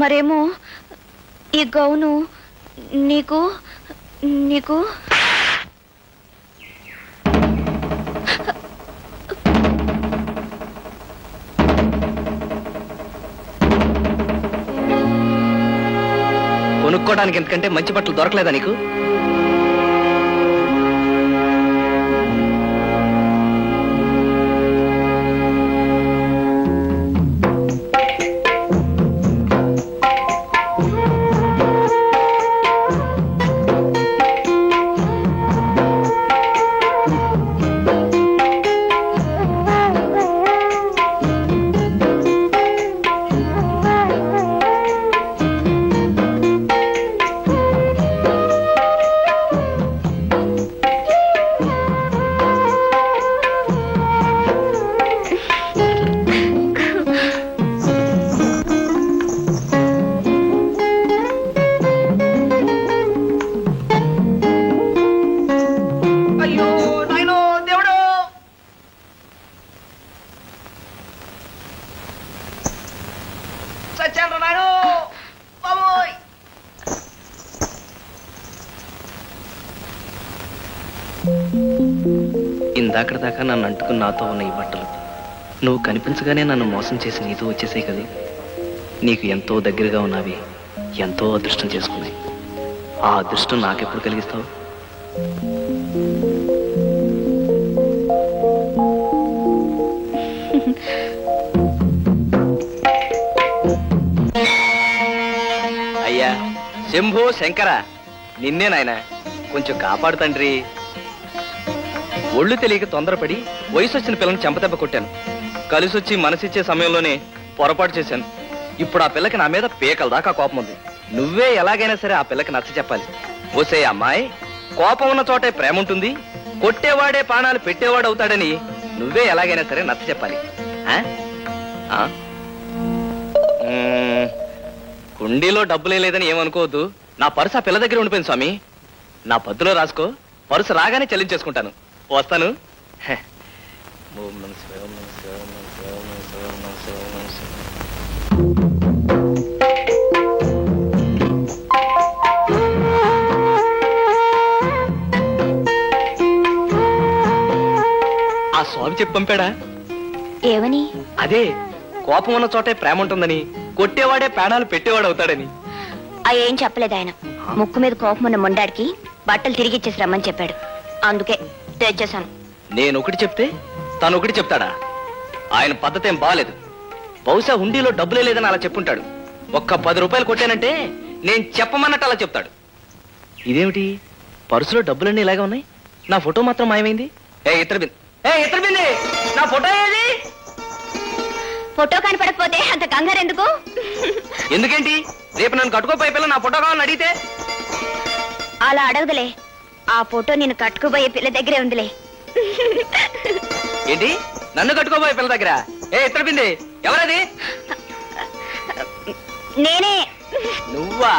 మరేమో? ఈ గౌను నీకు నీకు? కొనుక్కోవడానికి ఎందుకంటే మంచి బట్టలు దొరకలేదా నీకు? అంటుకుని నాతో ఉన్న ఈ బట్టలు? నువ్వు కనిపించగానే నన్ను మోసం చేసి నీతో వచ్చేసాయి కదా. నీకు ఎంతో దగ్గరగా ఉన్నవి ఎంతో అదృష్టం చేసుకున్నాయి. ఆ అదృష్టం నాకెప్పుడు కలిగిస్తావు? అయ్యా శంభో శంకర నిన్నే నాయన. కొంచెం కాపాడు తండ్రి. ఒళ్ళు తెలియక తొందరపడి వయసు వచ్చిన పిల్లని చెంపదెబ్బ కొట్టాను. కలిసి వచ్చి మనసిచ్చే సమయంలోనే పొరపాటు చేశాను. ఇప్పుడు ఆ పిల్లకి నా మీద పీకల దాకా కోపం ఉంది. నువ్వే ఎలాగైనా సరే ఆ పిల్లకి నచ్చ చెప్పాలి. ఓసే అమ్మాయి కోపం ఉన్న చోటే ప్రేమ ఉంటుంది. కొట్టేవాడే ప్రాణాలు పెట్టేవాడు అవుతాడని నువ్వే ఎలాగైనా సరే నచ్చ చెప్పాలి. ఆ? ఆ? కుండీలో డబ్బులే లేదని ఏమనుకోవద్దు. నా పర్సు ఆ పిల్ల దగ్గర ఉండిపోయింది స్వామి. నా పద్దులో రాసుకో. పర్సు రాగానే చెల్లించేసుకుంటాను. వస్తాను. ఆ స్వామి చెప్పి పంపాడా? ఏమని? అదే కోపం ఉన్న చోటే ప్రేమ ఉంటుందని కొట్టేవాడే ప్రాణాలు పెట్టేవాడు అవుతాడని ఆ ఏం చెప్పలేదు ఆయన. ముక్కు మీద కోపం ఉన్న మొండాడికి బట్టలు తిరిగి ఇచ్చేసి రమ్మని చెప్పాడు. అందుకే తెచ్చేసాను నేను ఒకటి చెప్తే తను ఒకటి చెప్తాడా? ఆయన పద్ధతి ఏం బాగాలేదు బహుశా హుండీలో డబ్బులే లేదని అలా చెప్పుంటాడు. ఒక్క పది రూపాయలు కొట్టానంటే నేను చెప్పమన్నట్టు అలా చెప్తాడు. ఇదేమిటి? పర్సులో డబ్బులన్నీ ఇలాగే ఉన్నాయి? నా ఫోటో మాత్రం మాయమైంది? ఏ ఇతర బింది ఏ ఇతర బింది నా ఫోటో ఏది? ఫోటో కనపడకపోతే అంత కంగారు ఎందుకు? ఎందుకేంటి? రేపు నన్ను కట్టుకోపోయే పిల్ల నా ఫోటో కావాలని అడిగితే? అలా అడగదులే. ఆ ఫోటో నేను కట్టుకుపోయే పిల్ల దగ్గరే ఉందిలే. ఏంటి? నన్ను కట్టుకోబోయే పిల్ల దగ్గర? ఏ ఇతర బింది ఎవరది? నేనే? నువ్వా?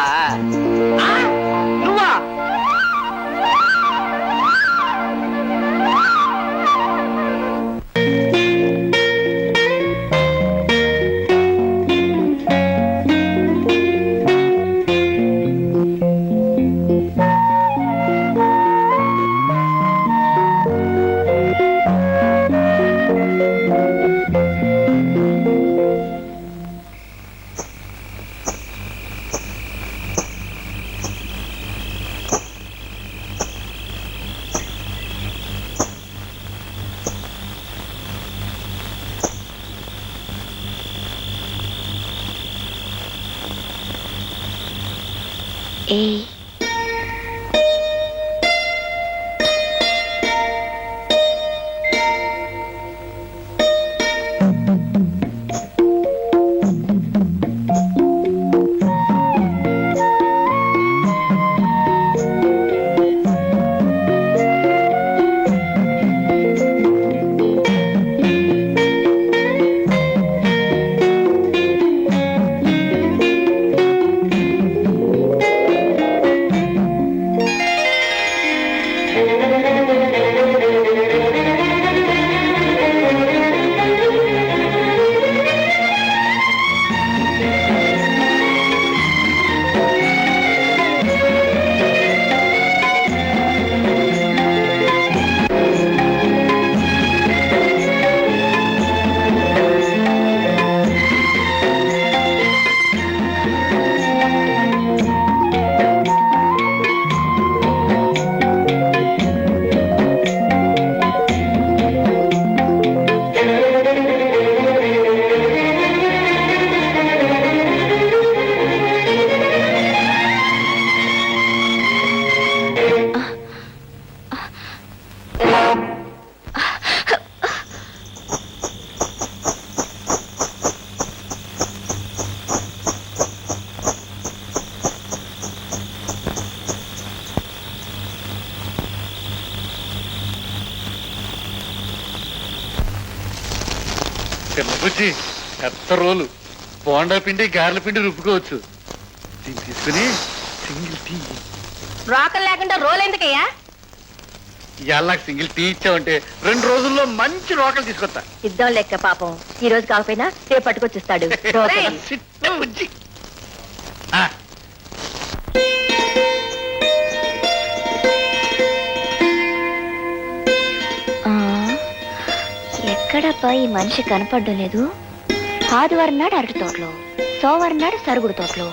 రోలు. బోండా పిండి గారెల పిండి రుబ్బుకోవచ్చు. దీన్ని తీసుకుని సింగిల్ టీ. రోకలు లేకుండా రోల్ ఎందుకయ్యా? ఇవాళ నాకు సింగిల్ టీ ఇచ్చావంటే రెండు రోజుల్లో మంచి రోకలు తీసుకొస్తా. ఇద్దాం లెక్క పాపం. ఈ రోజు కాకపోయినా రేపు పట్టుకొచ్చిస్తాడు. రోకలి. సిట్ట బుజ్జి. ఆ, ఆ, ఎక్కడబ్బా ఈ మనిషి కనపడడం లేదు? ఆదివారం నాడు అరటి తోటలో సోమవారం నాడు సరుగుడు తోటలో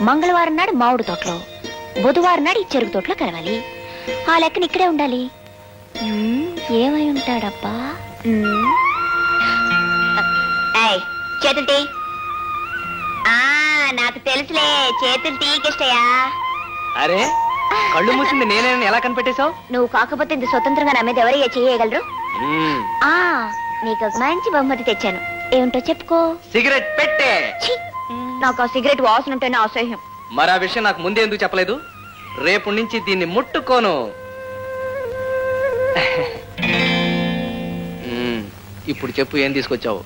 మంగళవారం నాడు మామిడి తోటలో బుధవారం నాడు ఈ చెరుకు తోటలో కలవాలి. ఆ లెక్కన ఇక్కడే ఉండాలి. ఏమై ఉంటాడబ్బా? చేతులు తీ. నాకు తెలుసులే చేతులు తీకిష్టయా అరే కళ్ళు మూసింది నేనే ఎలా కనిపెట్టేశావు? నువ్వు కాకపోతే ఇంత స్వతంత్రంగా నా మీద ఎవరయ్యా చేయగలరు ఆ నీకు మంచి బహుమతి తెచ్చాను. ఏమిటో చెప్పుకో. సిగరెట్ పెట్టే. ఛీ! నాకు ఆ సిగరెట్ వాసన ఉంటేనే అసహ్యం. మరి ఆ విషయం నాకు ముందే ఎందుకు చెప్పలేదు? రేపు నుంచి దీన్ని ముట్టుకోను. మ్మ్. ఇప్పుడు చెప్పు ఏం తీసుకొచ్చావు?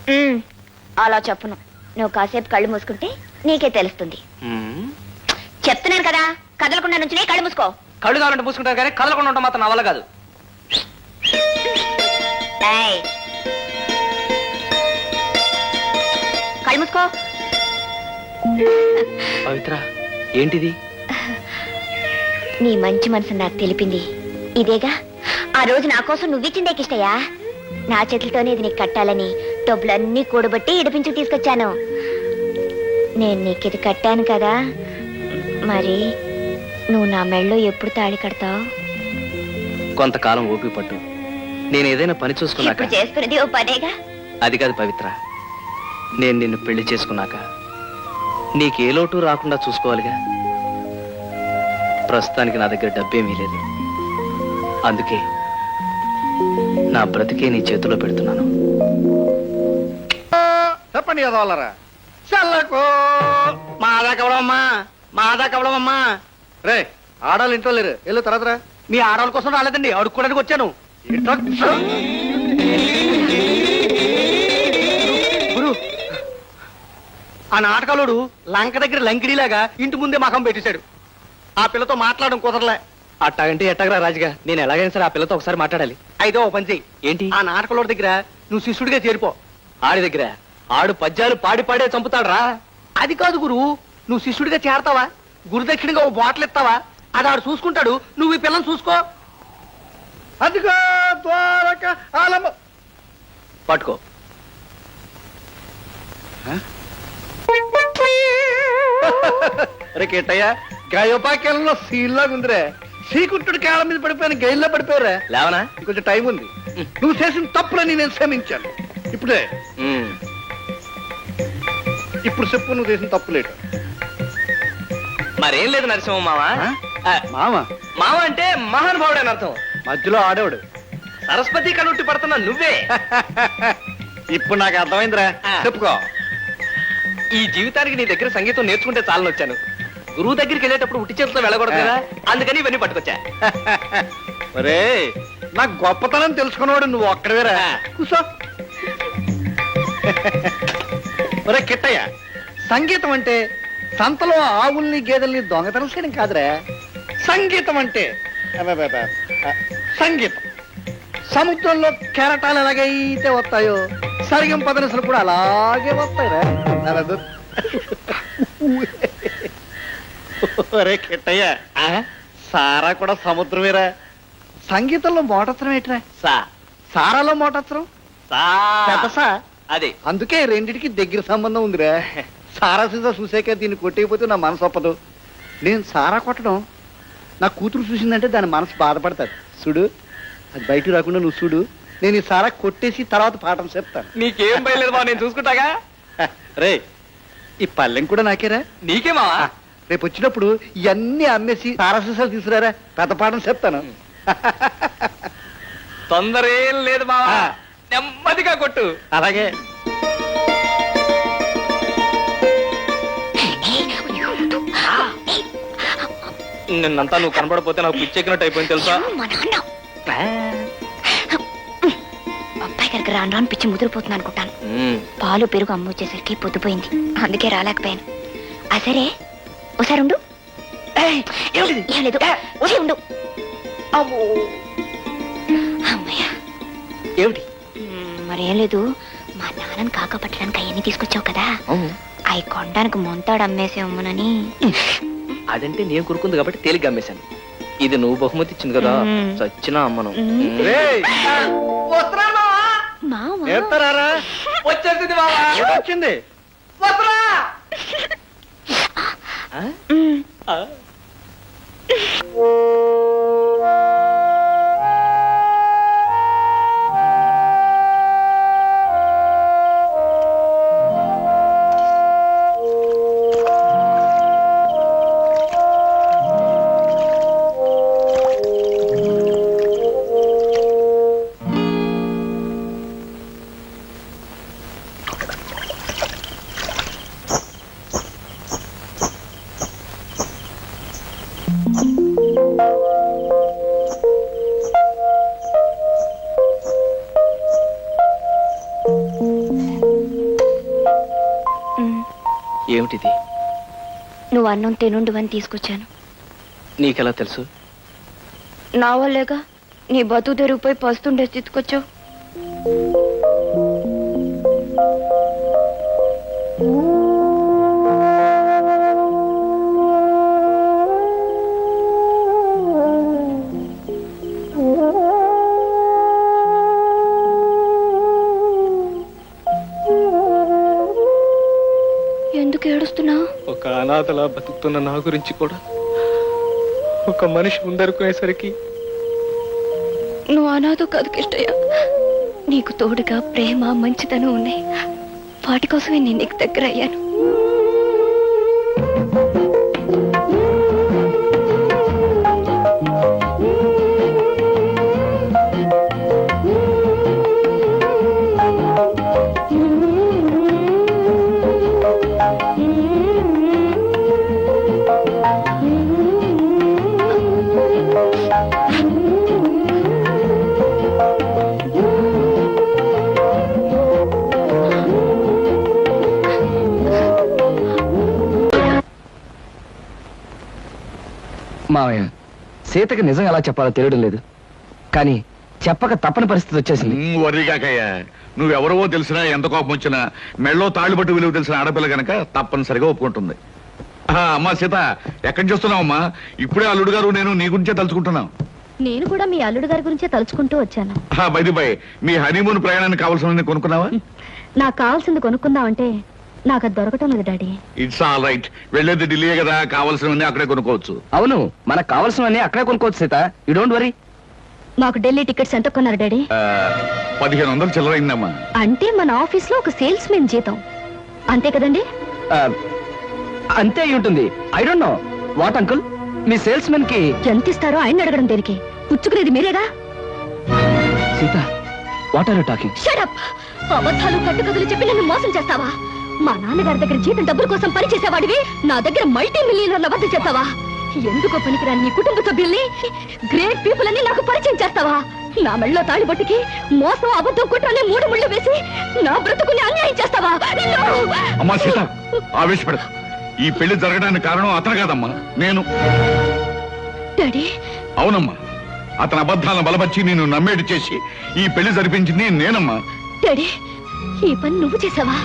అలా చెప్పను. నువ్వు కాసేపు కళ్ళు మూసుకుంటే నీకే తెలుస్తుంది. మ్మ్. చెప్తున్నాను కదా కదలకుండా నుంచి కళ్ళు మూసుకో. కళ్ళు కావాలంటే పూసుకుంటారు కానీ కదలకుండా ఉంటాం మాత్రం నా వల్ల కాదు. ఏయ్. కళ్ళు మూసుకో. పవిత్ర ఏంటిది? నీ మంచి మనసు నాకు తెలిపింది. ఇదేగా? ఆ రోజు నా కోసం నువ్విచ్చిందే కిష్టయ్యా. నా చేతులతోనే ఇది నీకు కట్టాలని డబ్బులన్నీ కూడబట్టి ఇడిపించుకు తీసుకొచ్చాను. నేను నీకు ఇది కట్టాను కదా. మరి నువ్వు నా మెళ్ళో ఎప్పుడు తాళి కడతావు? కొంతకాలం ఓపిక పట్టు. నేను ఏదైనా పని చూసుకున్నాక. ఇప్పుడు చేసుకున్నది ఓ పనేగా? అది కాదు పవిత్ర. నేను నిన్ను పెళ్ళి చేసుకున్నాక నీకే లోటు రాకుండా చూసుకోవాలిగా? ప్రస్తుతానికి నా దగ్గర డబ్బేమీ లేదు. అందుకే నా బ్రతికే నీ చేతిలో పెడుతున్నాను. చెప్పండి కదా చల్లకు. మాదా కవడమ్మా మాదా కవడమమ్మా రే ఆడాలి ఇంట్లో లేరు. వెళ్ళు తర్వాత రా. మీ ఆడవాళ్ళ కోసం రాలేదండి అడుక్కోడానికి వచ్చాను. ఆ నాటకాలోడు లంక దగ్గర లంకిడిలాగా ఇంటి ముందే మకం పెట్టేశాడు. ఆ పిల్లతో మాట్లాడడం కుదరలే. అట్టాగంటే ఎట్టగరా రాజుగా? నేను ఎలాగైనా సరే ఆ పిల్లతో ఒకసారి మాట్లాడాలి. అయితే ఓ పని చెయ్యి. ఏంటి? ఆ నాటకలోడి దగ్గర నువ్వు శిష్యుడిగా చేరిపో. ఆడి దగ్గర? ఆడు పద్యాలు పాడి పాడే చంపుతాడు రా అది కాదు గురు నువ్వు శిష్యుడిగా చేరతావా? గురుదక్షిణగా ఓ బాటిల్ ఇస్తావా? అది ఆడు చూసుకుంటాడు నువ్వు ఈ పిల్లని చూసుకో. అదిగో ద్వారక ఆలమ్మ పట్టుకో. అరే కేటయ్య గాయోపాకేలంలో సీల్లాగా ఉందిరే. శ్రీకుంఠుడి కాళ్ళ మీద పడిపోయిన గైల్లో పడిపోయారా లేవనా? కొంచెం టైం ఉంది. నువ్వు చేసిన తప్పులని నేను క్షమించాను. ఇప్పుడే. ఇప్పుడు చెప్పు నువ్వు చేసిన తప్పులేటు మరేం లేదు నరసింహ మామ. మామ? మామ అంటే మహానుభావుడు అని అర్థం. మధ్యలో ఆడేవాడు. సరస్వతి కనుట్టి పడుతున్నా నువ్వే. ఇప్పుడు నాకు అర్థమైందిరా. చెప్పుకో. ఈ జీవితానికి నీ దగ్గర సంగీతం నేర్చుకుంటే చాలని వచ్చాను. గురువు దగ్గరికి వెళ్ళేటప్పుడు ఉట్టి చేతితో వెళ్ళకూడదు కదా? అందుకని ఇవన్నీ పట్టుకొచ్చా. ఒరే నా గొప్పతనం తెలుసుకున్నవాడు నువ్వు ఒక్కడవేరా. కూసో. ఒరే కిట్టయ్య సంగీతం అంటే సంతలో ఆవుల్ని గేదెల్ని దొంగతనం చేయడం కాదురా. సంగీతం అంటే సంగీతం. సముద్రంలో కెరటాలు ఎలాగైతే వస్తాయో సరిగం పదనసలు కూడా అలాగే వస్తాయిరా అబ్బబ్బ. ఒరే కిట్టయ్య సారా కూడా సముద్రమేరా. సంగీతంలో మోటత్రం ఏంట్రా? సా. సారాలో మోటత్రం సా. అదే. అందుకే రెండిటికి దగ్గర సంబంధం ఉందిరా. సారా సీసా చూసాక దీన్ని కొట్టేయకపోతే నా మనసు ఒప్పదు. నేను సారా కొట్టడం నా కూతురు చూసిందంటే దాని మనసు బాధపడతాది. చూడు అది బయటకు రాకుండా నువ్వు చూడు. నేను ఈ సారా కొట్టేసి తర్వాత పాఠం చెప్తాను. నీకేం బయలేదు బావ నేను చూసుకుంటాగా? రే ఈ పల్లెం కూడా నాకేరా? నీకే మావా? రేపు వచ్చినప్పుడు ఇవన్నీ అమ్మేసి సారా సీసాలు తీసుకురారా? పెద్ద పాఠం చెప్తాను. తొందర ఏం లేదు మావా. నెమ్మదిగా కొట్టు. అలాగే. నిన్నంతా నువ్వు కనబడపోతే నాకు పిచ్చెక్కినట్టు అయిపోయింది తెలుసా? దగ్గర రాను రాను పిచ్చి ముదిరిపోతుంది అనుకుంటాను. పాలు పెరుగు అమ్మ వచ్చేసరికి పొద్దుపోయింది. అందుకే రాలేకపోయాను. ఆ సరే. ఒకసారి ఉండు? ఏం లేదు. ఉండు. అమ్మయ్య. ఏమిటి? మ్, మరేం లేదు. మా నాన్నని కాక పట్టడానికి అవన్నీ తీసుకొచ్చావు కదా. అవి కొనడానికి మొంతాడు అమ్మేసి అమ్మనని. అదంటే నేను కొరుకుంది కాబట్టి తేలిగ్గా అమ్మేశాను. ఇది నువ్వు బహుమతి ఇచ్చింది కదా. మ్మ్. చచ్చినా అమ్మను. ఎత్తరారా? వచ్చేసింది బావా. వచ్చింది వస్త్రా. నువ్వు అన్నం తినుండు అని తీసుకొచ్చాను. నీకెలా తెలుసు? నా వల్లేగా నీ బతు తెరిగిపోయి పస్తుండే తీసుకొచ్చావు ఏడుస్తున్నావు? ఒక అనాథలా బతుకుతున్న నా గురించి కూడా ఒక మనిషి ముందరుకునేసరికి నువ్వు అనాథో కాదు కిష్టయ్య నీకు తోడుగా ప్రేమ మంచితనం ఉన్నాయి. వాటి కోసమే నేను నీకు దగ్గర అయ్యాను మావయ్య సీతకి నిజం ఎలా చెప్పాలో తెలియడం లేదు. కానీ చెప్పక తప్పని పరిస్థితి వచ్చేసింది. వరిగాకయ్యా నువ్వెవరవో తెలిసినా ఎంత కోపం వచ్చినా మెళ్ళో తాళ్ళుబట్టు విలువ తెలిసిన ఆడపిల్ల గనక తప్పనిసరిగా ఒప్పుకుంటుంది. అమ్మా సీత ఎక్కడి చూస్తున్నావమ్మా ఇప్పుడే అల్లుడు గారు నేను నీ గురించే తలుచుకుంటున్నాం. నేను కూడా మీ అల్లుడు గారి గురించే తలుచుకుంటూ వచ్చాను. బైది బై మీ హనీమూన్ ప్రయాణానికి కావాల్సిన కొనుక్కున్నావా? నాకు కావాల్సింది కొనుక్కుందామంటే నాకు అది దొరకటం లేదు డాడీ. ఇట్స్ ఆల్ రైట్ వెళ్ళేది ఢిల్లీ కదా కావాల్సినవన్నీ అక్కడే కొనుక్కోవచ్చు. అవును మనకు కావాల్సినవన్నీ అక్కడే కొనుక్కోవచ్చు సీత. యూ డోంట్ వరీ మాకు ఢిల్లీ టికెట్స్ ఎంత కొన్నారు డాడీ? పదిహేను వందలు చిల్లరైందమ్మా అంటే మన ఆఫీస్లో ఒక సేల్స్ మెన్ జీతం. అంతే కదండి? అంతే అయి ఉంటుంది. I don't know what uncle me sales మెన్కి ఎంత ఇస్తారో ఆయన అడగడం దేనికి? పుచ్చుకునేది మీరేగా? Sita what are you talking shut up అబద్ధాలు కట్టుకథలు చెప్పి నన్ను మోసం చేస్తావా? మా నాన్నగారి దగ్గర జీతం డబ్బుల కోసం పని చేసేవాడివి? నా దగ్గర మల్టీ మిలియనర్ల వద్ద చేస్తావా? ఎందుకో పనికిరాని నీ కుటుంబ సభ్యుల్ని గ్రేట్ పీపుల్ అని నాకు పరిచయం చేస్తావా? నా మెళ్ళలో తాళిబొట్టుకి మోసం అబద్ధం కుట్రని మూడు ముళ్ళు వేసి నా బ్రతుకుని అన్యాయం చేస్తావా! అమ్మా సీత ఈ పెళ్ళి జరగడానికి కారణం అతను కాదమ్మా నేను. డాడీ అవునమ్మా అతని అబద్ధాలను బలపరిచి నేను నమ్మేటి చేసి ఈ పెళ్ళి జరిపించింది నేనమ్మా. డాడీ ఈ పని నువ్వు చేసావా?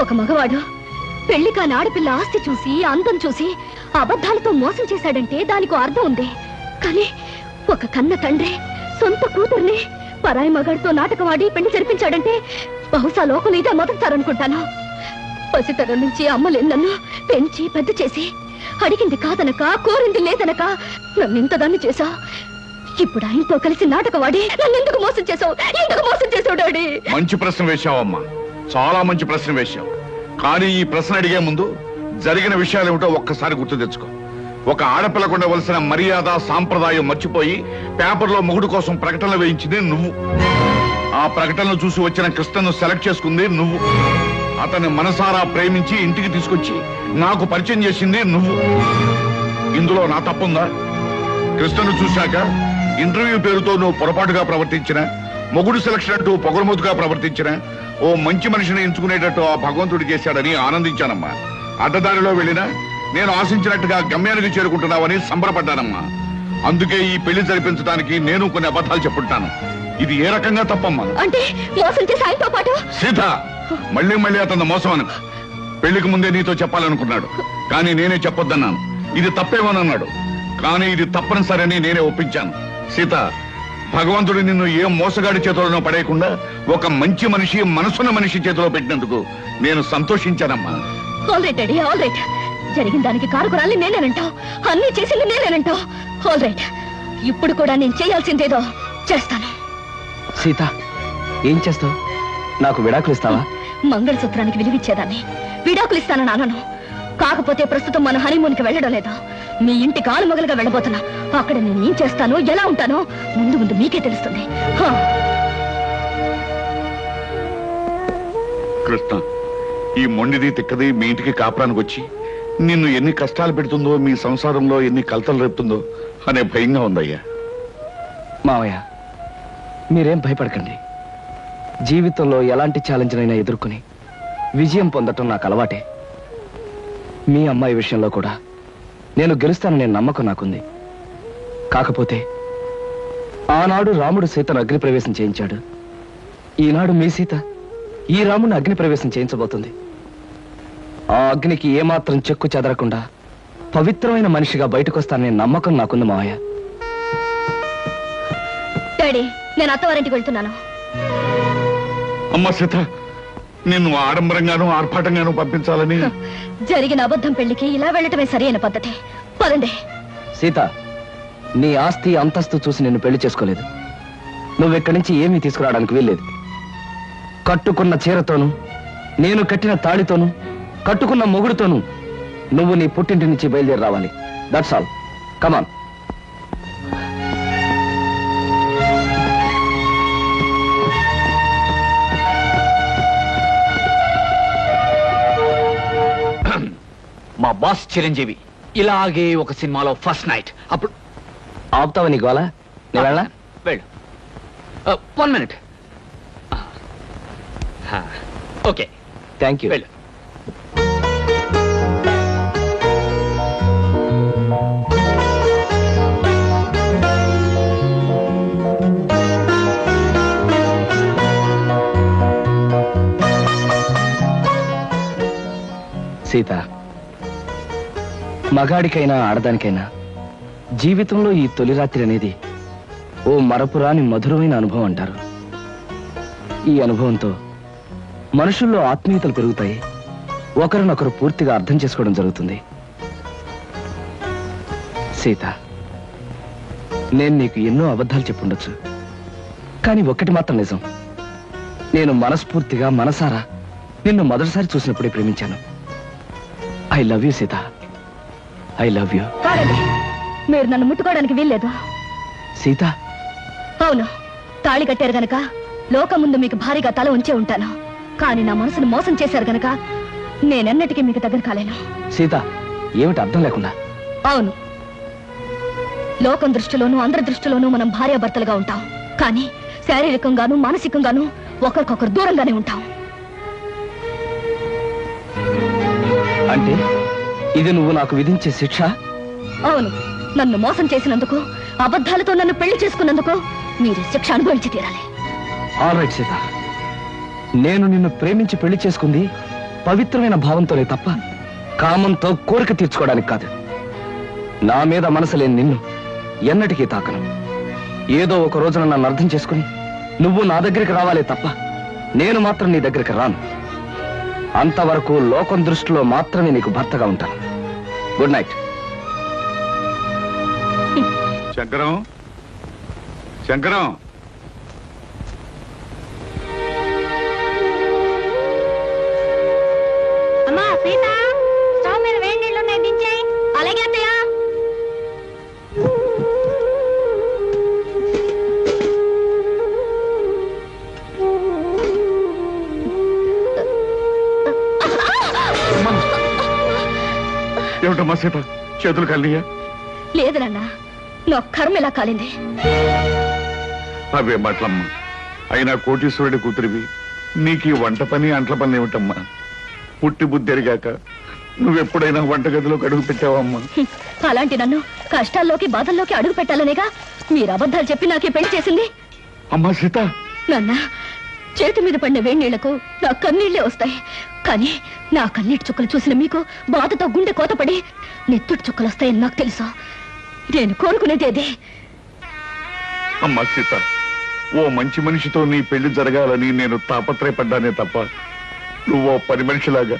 ఒక మగవాడు పెళ్ళి కాని ఆడపిల్ల ఆస్తి చూసి అందం చూసి అబద్ధాలతో మోసం చేశాడంటే దానికి అర్థం ఉంది. కానీ ఒక కన్న తండ్రి సొంత కూతుర్ని పరాయి మగాడితో నాటకవాడి పెళ్ళి జరిపించాడంటే బహుశా లోకం ఇదే మొదటిసారనుకుంటాను. పసితనం నుంచి అమ్మలేని నన్ను పెంచి పెద్ద చేసి అడిగింది కాదనక కోరింది లేదనక నన్ను ఇంతదాన్ని చేశా ఇప్పుడు ఆయనతో కలిసి నాటకవాడి నన్ను ఎందుకు మోసం చేసావు ఎందుకు మోసం చేసావు డాడీ? మంచి ప్రశ్న వేశావమ్మా. చాలా మంచి ప్రశ్న వేశావు. కానీ ఈ ప్రశ్న అడిగే ముందు జరిగిన విషయాలు ఏమిటో ఒక్కసారి గుర్తు తెచ్చుకో. ఒక ఆడపిల్లకు ఉండవలసిన మర్యాద సాంప్రదాయం మర్చిపోయి పేపర్లో మొగుడు కోసం ప్రకటనలు వేయించింది నువ్వు. ఆ ప్రకటనలు చూసి వచ్చిన కృష్ణను సెలెక్ట్ చేసుకుంది నువ్వు. అతన్ని మనసారా ప్రేమించి ఇంటికి తీసుకొచ్చి నాకు పరిచయం చేసింది నువ్వు. ఇందులో నా తప్పుందా? కృష్ణను చూశాక ఇంటర్వ్యూ పేరుతో నువ్వు పొరపాటుగా ప్రవర్తించిన మొగుడు సెలక్షన్ అంటూ పొగరమూతుగా ప్రవర్తించిన ఓ మంచి మనిషిని ఎంచుకునేటట్టు ఆ భగవంతుడు చేశాడని ఆనందించానమ్మా. అడ్డదారిలో వెళ్ళినా నేను ఆశించినట్టుగా గమ్యానికి చేరుకుంటున్నావని సంబరపడ్డానమ్మా. అందుకే ఈ పెళ్ళి జరిపించడానికి నేను కొన్ని అబద్ధాలు చెప్పుంటాను. ఇది ఏ రకంగా తప్పమ్మా? అంటే మోసం చేసి ఆయనతో పాటు? సీత మళ్ళీ మళ్ళీ అతను మోసం అను పెళ్ళికి ముందే నీతో చెప్పాలనుకున్నాడు. కానీ నేనే చెప్పొద్దన్నాను. ఇది తప్పేమోనన్నాడు. కానీ ఇది తప్పనిసరని నేనే ఒప్పించాను. సీత భగవంతుడు నిన్ను ఏ మోసగాడి చేతుల్లో పడేయకుండా ఒక మంచి మనిషి మనసున్న మనిషి చేతిలో పెట్టినందుకు నేను సంతోషించానమ్మా. ఆల్ రైట్ ఆల్ రైట్ జరిగిన దానికి కారుకురాల్ని నేనేనంటావు. అన్ని చేసింది నేనేనంటావు. ఆల్ రైట్ ఇప్పుడు కూడా నేను చేయాల్సిందేదో చేస్తాను. సీత ఏం చేస్తావు? నాకు విడాకులు ఇస్తావా? మంగళసూత్రానికి విలువిచ్చేదాన్ని. విడాకులు ఇస్తానని అనను కాకపోతే ప్రస్తుతం మన హనీమూన్కి వెళ్ళడం లేదా? మీ ఇంటి కాలు మొగలుగా వెళ్ళబోతున్నా. అక్కడ నేను ఏం చేస్తానో ఎలా ఉంటానో ముందు ముందు మీకే తెలుస్తుంది. కృష్ణ ఈ మొండిది తిక్కది మీ ఇంటికి కాపురానికి వచ్చి నిన్ను ఎన్ని కష్టాలు పెడుతుందో మీ సంసారంలో ఎన్ని కలతలు రేపుతుందో అనే భయంగా ఉందయ్యా. మావయ్య మీరేం భయపడకండి. జీవితంలో ఎలాంటి ఛాలెంజ్నైనా ఎదుర్కొని విజయం పొందటం నాకు అలవాటే. మీ అమ్మాయి విషయంలో కూడా నేను గెలుస్తాననే నమ్మకం నాకుంది. కాకపోతే ఆనాడు రాముడు సీతను అగ్ని ప్రవేశం చేయించాడు. ఈనాడు మీ సీత ఈ రాముడిని అగ్ని ప్రవేశం చేయించబోతుంది. ఆ అగ్నికి ఏమాత్రం చెక్కు చెదరకుండా పవిత్రమైన మనిషిగా బయటకొస్తాననే నమ్మకం నాకుంది మావయ్య. డాడీ నేను అత్తవారింటికి వెళ్తున్నాను. అమ్మ సీత నిన్ను ఆడంబరంగాను ఆర్భాటంగాను పంపించాలని. జరిగిన అబద్ధం పెళ్ళికి ఇలా వెళ్ళటమే సరైన పద్ధతి. పదండి. సీత నీ ఆస్తి అంతస్తు చూసి నిన్ను పెళ్ళి చేసుకోలేదు. నువ్వు ఇక్కడి నుంచి ఏమీ తీసుకురావడానికి వీల్లేదు. కట్టుకున్న చీరతోనూ నేను కట్టిన తాళితోనూ కట్టుకున్న మొగుడుతోనూ నువ్వు నీ పుట్టింటి నుంచి బయలుదేరి రావాలి. That's all come on boss Chiranjeevi. ఇలాగే ఒక సినిమాలో ఫస్ట్ నైట్. అప్పుడు ఆపుతావా నీ గోల నేను వెళ్ళా. వెళ్ళు one minute okay. Thank you వెళ్ళు. సీత మగాడికైనా ఆడదానికైనా జీవితంలో ఈ తొలి రాత్రి అనేది ఓ మరపురాని మధురమైన అనుభవం అంటారు. ఈ అనుభవంతో మనుషుల్లో ఆత్మీయతలు పెరుగుతాయి. ఒకరినొకరు పూర్తిగా అర్థం చేసుకోవడం జరుగుతుంది. సీత నేను నీకు ఎన్నో అబద్ధాలు చెప్పుండొచ్చు. కానీ ఒక్కటి మాత్రం నిజం. నేను మనస్ఫూర్తిగా మనసారా నిన్ను మొదటిసారి చూసినప్పుడే ప్రేమించాను. I love you Sita. I love you. కాదండి. మీరు నన్ను ముట్టుకోవడానికి వీల్లేదు. సీత. అవును. తాళి కట్టారు గనక లోకం ముందు మీకు భారీగా తల ఉంచే ఉంటాను. కానీ నా మనసును మోసం చేశారు గనక నేనెన్నటికీ మీకు దగ్గర కాలేను. సీత ఏమిటి అర్థం లేకుండా? అవును. లోకం దృష్టిలోనూ అందరి దృష్టిలోనూ మనం భార్యాభర్తలుగా ఉంటాం. కానీ శారీరకంగాను మానసికంగాను ఒకరికొకరు దూరంగానే ఉంటాం. అంటే? ఇది నువ్వు నాకు విధించే శిక్ష? అవును. నన్ను మోసం చేసినందుకు అబద్ధాలతో నన్ను పెళ్ళి చేసుకున్నందుకు మీరు శిక్ష అనుభవించి తీరాలి. All right Sita. నేను నిన్ను ప్రేమించి పెళ్ళి చేసుకుంది పవిత్రమైన భావంతోనే తప్ప కామంతో కోరిక తీర్చుకోవడానికి కాదు. నా మీద మనసు లేని నిన్ను ఎన్నటికీ తాకను. ఏదో ఒక రోజున నన్ను అర్థం చేసుకుని నువ్వు నా దగ్గరికి రావాలే తప్ప నేను మాత్రం నీ దగ్గరికి రాను. అంతవరకు లోకం దృష్టిలో మాత్రమే నీకు భర్తగా ఉంటాను. Good night. శంకరం? శంకరం? సీత చేతులు కలియా లేదు నాన్న నా కర్మ ఇలా కాలింది? అవే మాటలమ్మా. అయినా కోటీశ్వరుడి కూతురివి నీకు ఈ వంట పని అంట్ల పని ఏమిటమ్మా? పుట్టి బుద్ధి ఎరిగాక నువ్వెప్పుడైనా వంటగదిలోకి అడుగు పెట్టావమ్మా. అలాంటి నన్ను కష్టాల్లోకి బాధల్లోకి అడుగు పెట్టాలనేగా మీరు అబద్ధాలు చెప్పి నాకే పెళ్ళి చేసింది? అమ్మా సీత. నాన్న చేతి మీద పడిన వేణీళ్ళకు నా కన్నీళ్ళే వస్తాయి. కానీ నా కన్నీటి చుక్కలు చూసిన మీకు బాధతో గుండె కోతపడి నెత్తుటి చుక్కలు వస్తాయని నాకు తెలుసు? నేను కోరుకునేది అదే. అమ్మా సీత ఓ మంచి మనిషితో నీ పెళ్ళి జరగాలని నేను తాపత్రయపడ్డానే తప్ప నువ్వు ఓ పని మనిషిలాగా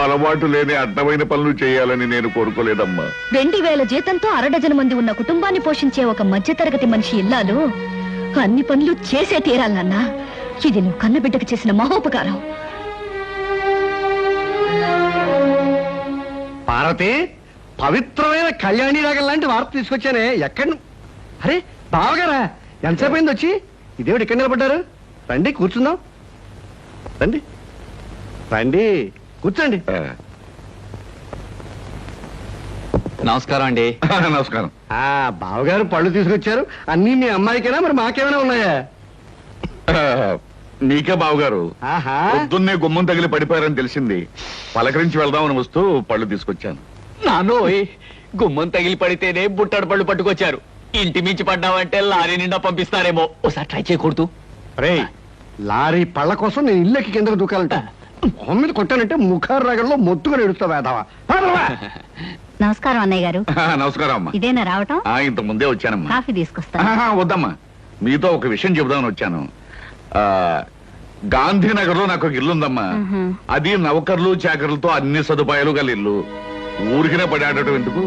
అలవాటు లేని అడ్డమైన పనులు చేయాలని నేను కోరుకోలేదమ్మా. రెండు వేల జీతంతో అరడజన మంది ఉన్న కుటుంబాన్ని పోషించే ఒక మధ్యతరగతి మనిషి ఇల్లాలు అన్ని పనులు చేసే తీరాలన్నా ఇది నువ్వు కన్నబిడ్డకు చేసిన మహోపకారం. పార్వతి పవిత్రమైన కళ్యాణి రాగం లాంటి వార్త తీసుకొచ్చానే. ఎక్కడ అరే బావగారా ఎంతసేపు అయింది వచ్చి ఇదేమిటి ఇక్కడ నిలబడ్డారు? రండి కూర్చుందాం. రండి. రండి కూర్చోండి. నమస్కారం అండి. నమస్కారం. ఆ బావగారు పళ్ళు తీసుకొచ్చారు. అన్నీ మీ అమ్మాయికేనా? మరి మాకేమైనా ఉన్నాయా? నీకే బావగారు. ఆహా. పొద్దున్నే గుమ్మం తగిలి పడిపోయారని తెలిసింది. పలకరించి వెళ్దామని వస్తూ పళ్ళు తీసుకొచ్చాను. నానోయ్ గుమ్మం తగిలి పడితేనే బుట్టడు పళ్ళు పట్టుకొచ్చారు. ఇంటి మించి పడ్డావంటే లారీ నిండా పంపిస్తారేమో. ఒకసారి ట్రై చేయకూడదు. రే లారీ పళ్ళ కోసం నేను ఇల్లకి కిందకు దూకాలంట మొహం మీద కొట్టానంటే ముఖారు రగంలో మొత్తుగా ఎడుస్తా వేదావా నమస్కారం అన్నయ్య గారు ఆ, నమస్కారం అమ్మా. ఇదేనా రావటం? ఆ, ఇంత ముందే వచ్చానమ్మా. కాఫీ తీసుకొస్తా వద్దమ్మా. మీతో ఒక విషయం చెబుదామని వచ్చాను. గాంధీనగర్లో నాకు ఒక ఇల్లు ఉందమ్మా మ్హూ. అది నౌకర్లు చాకర్లతో అన్ని సదుపాయాలు గల ఇల్లు. ఊరికినే పడాడటం ఎందుకు?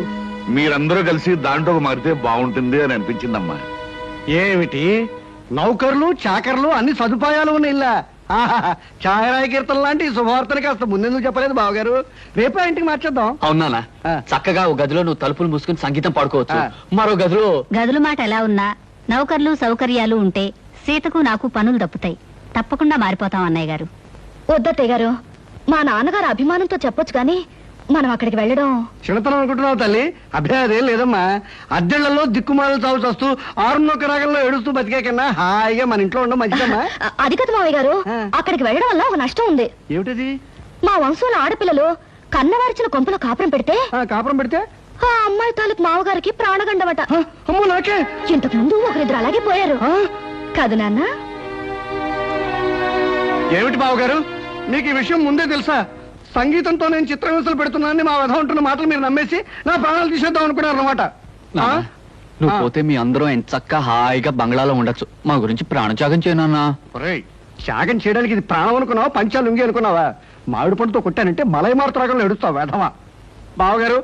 మీరందరూ కలిసి దాంట్లో మారితే బాగుంటుంది అని అనిపించిందమ్మా. ఏమిటి? నౌకర్లు చాకర్లు అన్ని సదుపాయాలు ఉన్న ఇల్లా? ఆహాహా, ఛాయరాయ కీర్తన లాంటి శుభవార్తని కాస్త ముందెందుకు చెప్పలేదు బావగారు? రేపే ఇంటికి మార్చేద్దాం. అవునా. చక్కగా ఒక గదిలో నువ్వు తలుపులు మూసుకుని సంగీతం పాడుకోవచ్చు. మరో గదిలో గదుల మాట ఎలా ఉన్నా నౌకర్లు సౌకర్యాలు ఉంటే సీతకు నాకు పనులు తప్పుతాయి తప్పకుండా మారిపోతాం అన్నయ్య గారు. వద్దత్తయ్య గారు మా నాన్నగారు అభిమానంతో చెప్పొచ్చు కానీ మనం అక్కడికి వెళ్ళడం చిన్నతనం అనుకుంటున్నావు తల్లి? అభ్యాదేం లేదమ్మా. అద్దెళ్ళలో దిక్కుమాలు చావు చస్తూ ఆరున్నొక్క రాగంలో ఏడుస్తూ బతికే కన్నా హాయిగా మన ఇంట్లో ఉండడం మంచిదమ్మా. అది కదా మావయ్య గారు. అక్కడికి వెళ్ళడం వల్ల ఒక నష్టం ఉంది. ఏమిటది? మా వంశంలో ఆడపిల్లలు కన్నవారిచిన కొంపలో కాపురం పెడితే ఆ, కాపురం పెడితే? ఆ అమ్మాయి తాలూకు మావగారికి నాకే! ఇంతకు ముందు ఒకరిద్దరు అలాగే పోయారు. ఆ, కాదు నాన్న. ఏమిటి బావగారు? మీకు ఈ విషయం ముందే తెలుసా? సంగీతంతో నేను చిత్రహింసలు పెడుతున్నానని మా వధ ఉంటున్న మాటలు మీరు నమ్మేసి నా ప్రాణాలు తీసేద్దాం అనుకున్నారు అనమాట నాన్న, నువ్వు ఆ. పోతే మీ అందరం ఎంత చక్కగా హాయిగా బంగ్లాలో ఉండొచ్చు. మా గురించి ప్రాణత్యాగం చేయనన్నా త్యాగం చేయడానికి ఇది ప్రాణం అనుకున్నావా? పంచాలు ఉంగి అనుకున్నావా? మామిడి పండుతో కొట్టానంటే మలై మారుతరాగంలో ఎడుస్తావు వేధవా? బావగారు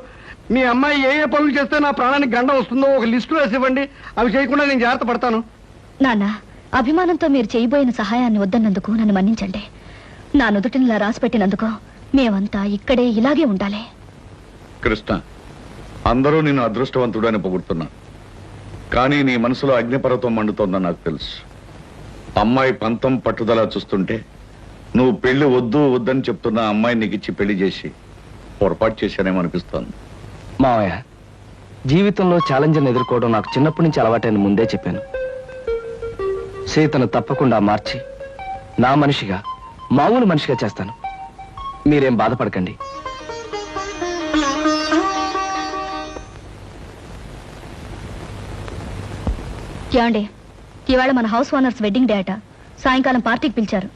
మీ అమ్మాయి ఏ ఏ పనులు చేస్తే నా ప్రాణానికి గండ వస్తుందో ఒక లిస్టు వేసి ఇవ్వండి అవి చేయకుండా నేను జాగ్రత్త పడతాను. నాన్న అభిమానంతో మీరు చేయబోయిన సహాయాన్ని వద్దన్నందుకు నన్ను మన్నించండి. నా నుదుటినిలా రాసి పెట్టినందుకు మేమంతా ఇక్కడే ఇలాగే ఉండాలి. కృష్ణ అందరూ నిన్ను అదృష్టవంతుడు అని పొగుడుతున్నా. కానీ నీ మనసులో అగ్నిపర్వతం మండుతోందని నాకు తెలుసు. అమ్మాయి పంతం పట్టుదల చూస్తుంటే నువ్వు పెళ్ళి వద్దు వద్దని చెప్తున్న అమ్మాయి నీకు ఇచ్చి పెళ్ళి చేసి పొరపాటు చేశానేమో అనిపిస్తోంది. మావయ్య జీవితంలో ఛాలెంజ్ని ఎదుర్కోవడం నాకు చిన్నప్పటి నుంచి అలవాటైన ముందే చెప్పాను. సీతను తప్పకుండా మార్చి నా మనిషిగా మామూలు మనిషిగా చేస్తాను. మీరేం బాధపడకండి. ఏమండి? ఇవాళ మన హౌస్ ఓనర్స్ వెడ్డింగ్ డే అట. సాయంకాలం పార్టీకి పిలిచారు.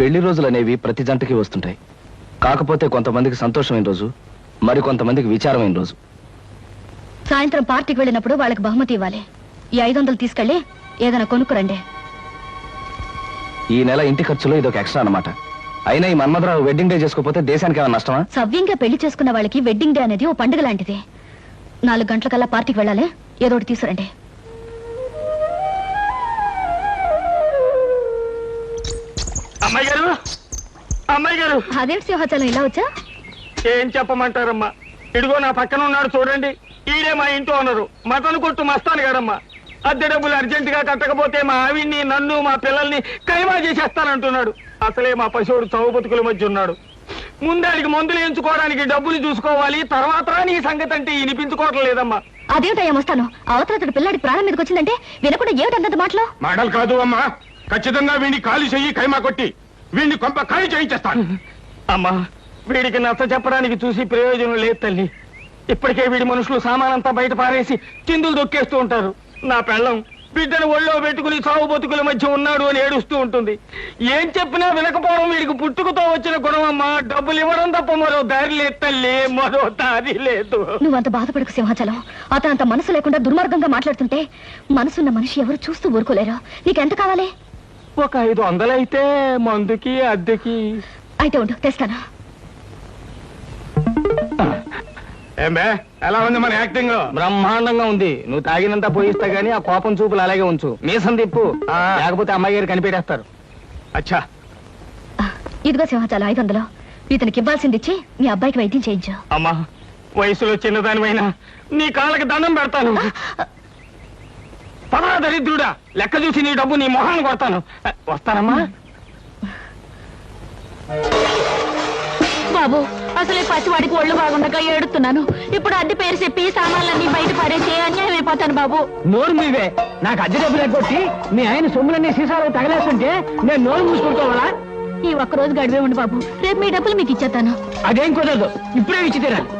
పెళ్ళి రోజులు అనేవి ప్రతి జంటకి వస్తుంటాయి. కాకపోతే కొంతమందికి సంతోషమైన రోజు మరి కొంతమందికి విచారమైన రోజు. సాయంత్రం పార్టీకి వెళ్ళినప్పుడు వాళ్ళకి బహుమతి ఇవ్వాలి. ఈ ఐదు వందలు తీసుకెళ్ళి ఏదైనా కొనుక్కురండి. ఈ నెల ఇంటి ఖర్చులో ఇదొక ఎక్స్ట్రా అన్నమాట. అయినా ఈ మన్మధరావు వెడ్డింగ్ డే చేసుకోకపోతే దేశానికి ఏమైనా నష్టమా? సవ్యంగా పెళ్ళి చేసుకున్న వాళ్ళకి వెడ్డింగ్ డే అనేది ఓ పండుగ లాంటిది. నాలుగు గంటలకల్లా పార్టీకి వెళ్ళాలి. ఏదో ఒకటి తీసుకురండి. అమ్మాయి గారు? అమ్మాయి గారు? అదేంటి సింహాచలం ఇలా వచ్చా? ఏం చెప్పమంటారమ్మా? ఇదిగో నా పక్కన ఉన్నాడు చూడండి. ఈడే మా ఇంట్లో ఉన్నారు మటన్ కొట్టు మస్తాను గారమ్మా అద్దె డబ్బులు అర్జెంట్గా కట్టకపోతే మా ఆవిడ్ని నన్ను మా పిల్లల్ని కైమా చేసేస్తానంటున్నాడు. అసలే మా పశువుడు చౌ బతుకుల మధ్య ఉన్నాడు. ముందాడికి మందులు ఎంచుకోవడానికి డబ్బులు చూసుకోవాలి తర్వాత నీ సంగతి అంటే వినిపించుకోవటం లేదమ్మా. అదేమిటయ్యా వస్తాను అవతల పిల్లాడి ప్రాణం మీదకి వచ్చిందంటే వినకుండా ఏమిటంత మాటలో? మాటలు కాదు అమ్మా. ఖచ్చితంగా వీడిని ఖాళీ చెయ్యి ఖైమా కొట్టి వీడిని కొంప ఖాళీ చేయించేస్తాను. అమ్మా వీడికి నచ్చ చెప్పడానికి చూసి ప్రయోజనం లేదు తల్లి. ఇప్పటికే వీడి మనుషులు సామానంతా బయట పారేసి చిందులు దొక్కేస్తూ ఉంటారు. నా పెళ్ళం బిడ్డను ఒళ్ళో పెట్టుకుని సాగు బతుకుల మధ్య ఉన్నాడు అని ఏడుస్తూ ఉంటుంది. ఏం చెప్పినా వినకపోవడం వీడికి పుట్టుకతో వచ్చిన గుణం అమ్మా. డబ్బులు ఇవ్వడం తప్ప మరో దారి లేదు తల్లి మరో దారి లేదు. నువ్వంత బాధపడకు సింహాచలం. అతను అంత మనసు లేకుండా దుర్మార్గంగా మాట్లాడుతుంటే మనసున్న మనిషి ఎవరు చూస్తూ ఊరుకోలేరు. నీకెంత కావాలి? ఒక ఐదు వందలైతే మందుకి అద్దెకి. అయితే ఉండు తెస్తాను. ఏమే ఎలా ఉంది మన యాక్టింగ్? బ్రహ్మాండంగా ఉంది. నువ్వు తాగినంత పోయిస్తా గానీ ఆ కోపం చూపులు అలాగే ఉంచు. మీసం తిప్పు. లేకపోతే అమ్మాయి గారు కనిపెట్టేస్తారు. అచ్చా. ఇదిగో సింహాచలం ఐదు వందలు. ఇతనికి ఇవ్వాల్సింది ఇచ్చి మీ అబ్బాయికి వైద్యం చేయించు. అమ్మా వయసులో చిన్నదానివైనా నీ కాళ్ళకి దండం పెడతాను. పదా దరిద్రుడా లెక్క చూసి నీ డబ్బు నీ మొహాన్ని కొడతాను. వస్తానమ్మా. బాబు అసలు పసివాడికి ఒళ్ళు బాగుండగా ఏడుతున్నాను. ఇప్పుడు అద్దె పేరు చెప్పి సామాన్లన్నీ బయట పారేసి అన్యాయం అయిపోతాను బాబు. నోరు మీవే. నాకు అద్దె డబ్బులు ఎగ్గొట్టి మీ ఆయన సొమ్ములన్నీ సీసాలు తగలేస్తుంటే నేను నోరు మూసుకుంటావాలా ఈ ఒక్క రోజు గడివే ఉండు బాబు. రేపు మీ డబ్బులు మీకు ఇచ్చేస్తాను. అదేం కుదరదు. ఇప్పుడే ఇచ్చి తీరాలి.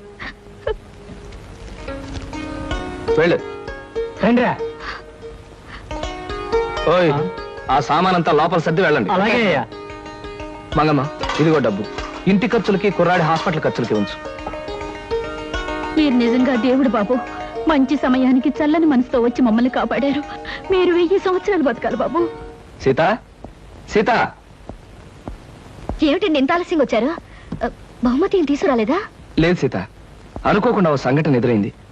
వెళ్ళు. రండిరా. ఓయ్ ఆ? సామానంతా లోపల సర్ది వెళ్ళండి. అలాగే అయ్యా. మంగమ్మ ఇదిగో డబ్బు. ఇంటి ఖర్చులకి కుర్రాడి హాస్పిటల్ ఖర్చులకి ఉంచు. మీరు నిజంగా దేవుడు బాబు. మంచి సమయానికి చల్లని మనసుతో వచ్చి మమ్మల్ని కాపాడారు. మీరు వెయ్యి సంవత్సరాలు బతకాలి బాబు. సీత సీత. ఏమిటండి ఇంత ఆలస్యంగా వచ్చారు? బహుమతి ఏం తీసుకురాలేదా? లేదు సీత. అనుకోకుండా ఓ సంఘటన ఎదురైంది.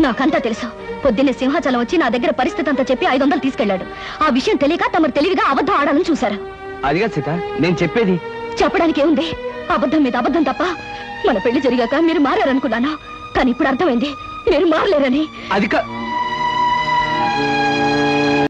నాకంతా తెలుసు. పొద్దున్నే సింహాచలం వచ్చి నా దగ్గర పరిస్థితి అంతా చెప్పి ఐదు వందలు తీసుకెళ్ళాడు ఆ విషయం తెలియక తమరు తెలివిగా అబద్ధం ఆడాలని చూశారు. అదిగా సీత నేను చెప్పేది. చెప్పడానికి ఏముంది? అబద్ధం మీద అబద్ధం తప్ప మన పెళ్ళి జరిగాక మీరు మారారనుకున్నాను. కానీ ఇప్పుడు అర్థమైంది మీరు మారలేరని అది